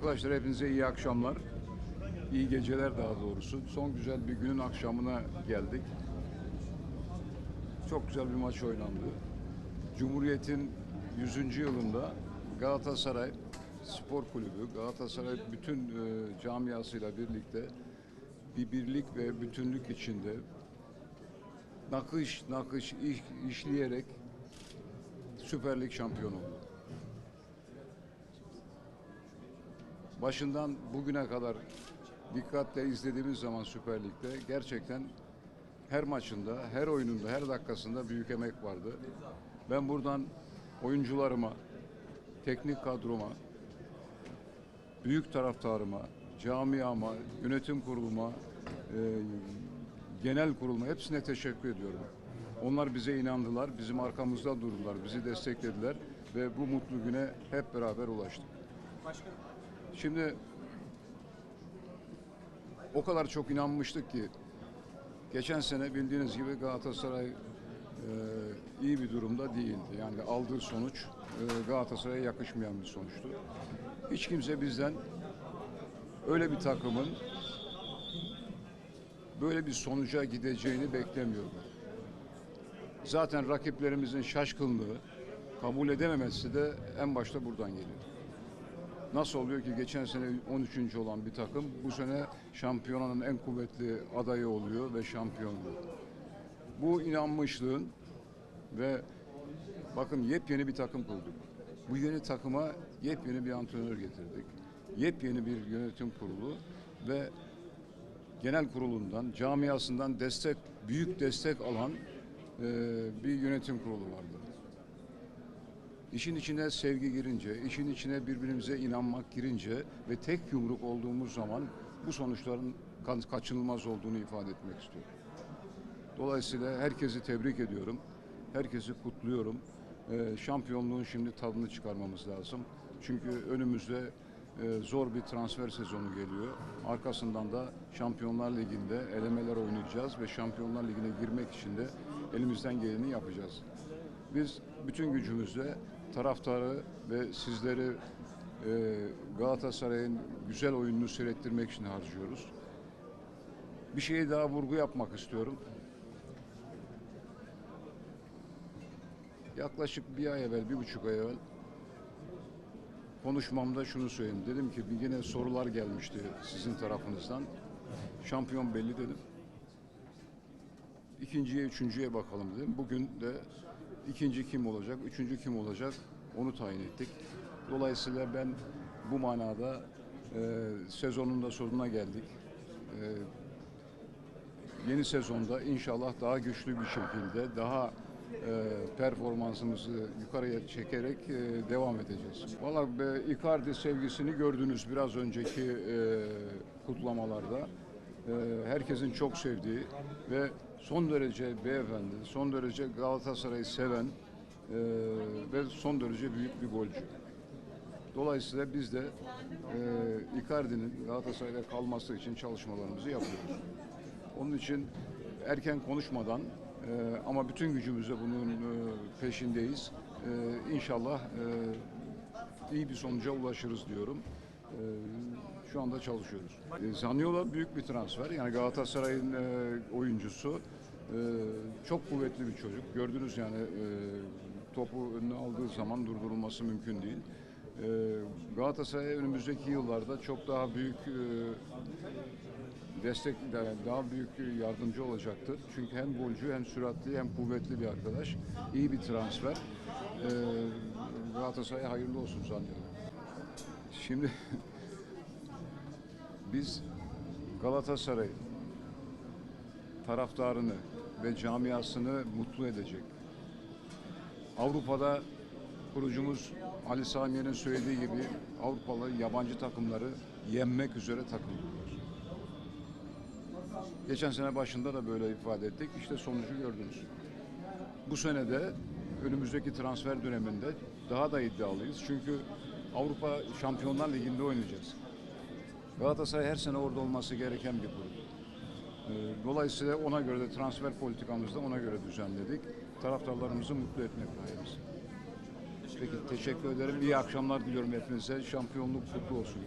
Arkadaşlar hepinize iyi akşamlar. İyi geceler daha doğrusu. Son güzel bir günün akşamına geldik. Çok güzel bir maç oynandı. Cumhuriyet'in 100. yılında Galatasaray Spor Kulübü, Galatasaray bütün e, camiasıyla birlikte bir birlik ve bütünlük içinde nakış nakış iş, işleyerek Süper Lig şampiyonu oldu. Başından bugüne kadar dikkatle izlediğimiz zaman Süper Lig'de gerçekten her maçında, her oyununda, her dakikasında büyük emek vardı. Ben buradan oyuncularıma, teknik kadroma, büyük taraftarıma, camiama, yönetim kuruluma, e, genel kuruluma hepsine teşekkür ediyorum. Onlar bize inandılar, bizim arkamızda durdular, bizi desteklediler ve bu mutlu güne hep beraber ulaştık. Başkanım. Şimdi o kadar çok inanmıştık ki geçen sene bildiğiniz gibi Galatasaray e, iyi bir durumda değildi. Yani aldığı sonuç e, Galatasaray'a yakışmayan bir sonuçtu. Hiç kimse bizden öyle bir takımın böyle bir sonuca gideceğini beklemiyordu. Zaten rakiplerimizin şaşkınlığı, kabul edememesi de en başta buradan geliyor. Nasıl oluyor ki geçen sene 13. olan bir takım bu sene şampiyonanın en kuvvetli adayı oluyor ve şampiyon oluyor. Bu inanmışlığın ve bakın yepyeni bir takım kurduk. Bu yeni takıma yepyeni bir antrenör getirdik. Yepyeni bir yönetim kurulu ve genel kurulundan, camiasından destek, büyük destek alan e, bir yönetim kurulu vardı. İşin içine sevgi girince, işin içine birbirimize inanmak girince ve tek yumruk olduğumuz zaman bu sonuçların ka- kaçınılmaz olduğunu ifade etmek istiyorum. Dolayısıyla herkesi tebrik ediyorum. Herkesi kutluyorum. Ee, şampiyonluğun şimdi tadını çıkarmamız lazım. Çünkü önümüzde e, zor bir transfer sezonu geliyor. Arkasından da Şampiyonlar Ligi'nde elemeler oynayacağız ve Şampiyonlar Ligi'ne girmek için de elimizden geleni yapacağız. Biz bütün gücümüzle taraftarı ve sizleri e, Galatasaray'ın güzel oyununu seyrettirmek için harcıyoruz. Bir şeyi daha vurgu yapmak istiyorum. Yaklaşık bir ay evvel, bir buçuk ay evvel konuşmamda şunu söyledim. Dedim ki bir yine sorular gelmişti sizin tarafınızdan. Şampiyon belli dedim. İkinciye, üçüncüye bakalım dedim. Bugün de ikinci kim olacak, üçüncü kim olacak onu tayin ettik. Dolayısıyla ben bu manada e, sezonun da sonuna geldik. E, yeni sezonda inşallah daha güçlü bir şekilde, daha e, performansımızı yukarıya çekerek e, devam edeceğiz. Valla be, Icardi sevgisini gördünüz biraz önceki e, kutlamalarda. E, herkesin çok sevdiği ve son derece beyefendi, son derece Galatasaray'ı seven e, ve son derece büyük bir golcü. Dolayısıyla biz de e, Icardi'nin Galatasaray'da kalması için çalışmalarımızı yapıyoruz. Onun için erken konuşmadan e, ama bütün gücümüzle bunun e, peşindeyiz. E, inşallah e, iyi bir sonuca ulaşırız diyorum. E, şu anda çalışıyoruz. E, Zaniolo büyük bir transfer. Yani Galatasaray'ın e, oyuncusu. E, çok kuvvetli bir çocuk. Gördünüz yani e, topu önüne aldığı zaman durdurulması mümkün değil. E, Galatasaray önümüzdeki yıllarda çok daha büyük e, destek daha büyük yardımcı olacaktır. Çünkü hem golcü hem süratli hem kuvvetli bir arkadaş. İyi bir transfer. Ee, Galatasaray'a hayırlı olsun sanıyorum. Şimdi biz Galatasaray taraftarını ve camiasını mutlu edecek. Avrupa'da kurucumuz Ali Samiye'nin söylediği gibi Avrupalı yabancı takımları yenmek üzere takılıyorlar. Geçen sene başında da böyle ifade ettik. İşte sonucu gördünüz. Bu sene de önümüzdeki transfer döneminde daha da iddialıyız. Çünkü Avrupa Şampiyonlar Ligi'nde oynayacağız. Galatasaray her sene orada olması gereken bir grup. Ee, Dolayısıyla ona göre de transfer politikamızda ona göre düzenledik. Taraftarlarımızı mutlu etmek gayemiz. Peki teşekkür ederim. İyi akşamlar diliyorum hepinize. Şampiyonluk kutlu olsun.